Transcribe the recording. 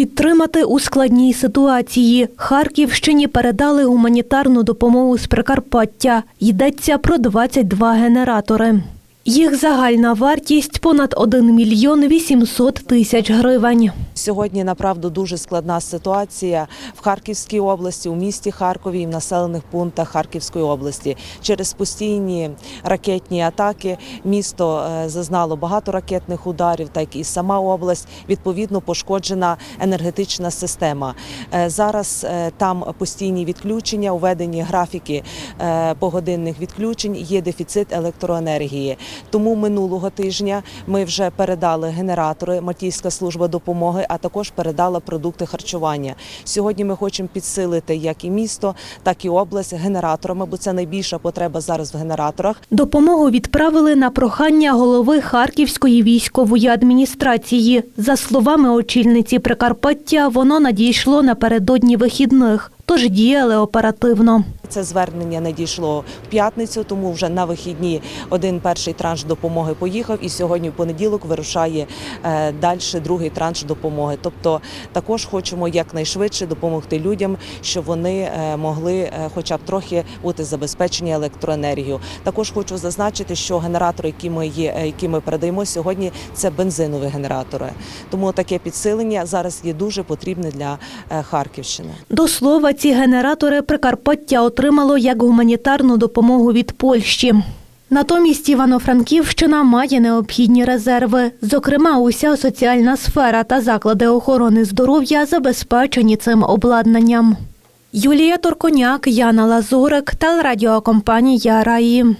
Підтримати у складній ситуації. Харківщині передали гуманітарну допомогу з Прикарпаття. Йдеться про 22 генератори. Їх загальна вартість понад 1 мільйон 800 тисяч гривень. Сьогодні направду дуже складна ситуація в Харківській області, у місті Харкові і в населених пунктах Харківської області. Через постійні ракетні атаки місто е, зазнало багато ракетних ударів, так і сама область відповідно пошкоджена енергетична система. Е, Зараз е, там постійні відключення, уведені графіки погодинних відключень. Є дефіцит електроенергії. Тому минулого тижня ми вже передали генератори, Мальтійська служба допомоги, а також передала продукти харчування. Сьогодні ми хочемо підсилити як і місто, так і область генераторами, бо це найбільша потреба зараз в генераторах. Допомогу відправили на прохання голови Харківської військової адміністрації. За словами очільниці Прикарпаття, воно надійшло напередодні вихідних, тож діяли оперативно. Це звернення надійшло в п'ятницю, тому вже на вихідні один перший транш допомоги поїхав, і сьогодні в понеділок вирушає е, далі другий транш допомоги. Тобто також хочемо якнайшвидше допомогти людям, щоб вони е, могли е, хоча б трохи бути забезпечені електроенергією. Також хочу зазначити, що генератори, які ми є, які ми передаємо сьогодні, це бензинові генератори. Тому таке підсилення зараз є дуже потрібне для Харківщини. До слова, ці генератори Прикарпаття отримало як гуманітарну допомогу від Польщі. Натомість Івано-Франківщина має необхідні резерви. Зокрема, уся соціальна сфера та заклади охорони здоров'я забезпечені цим обладнанням. Юлія Торконяк, Яна Лазурик, телерадіокомпанія Раї.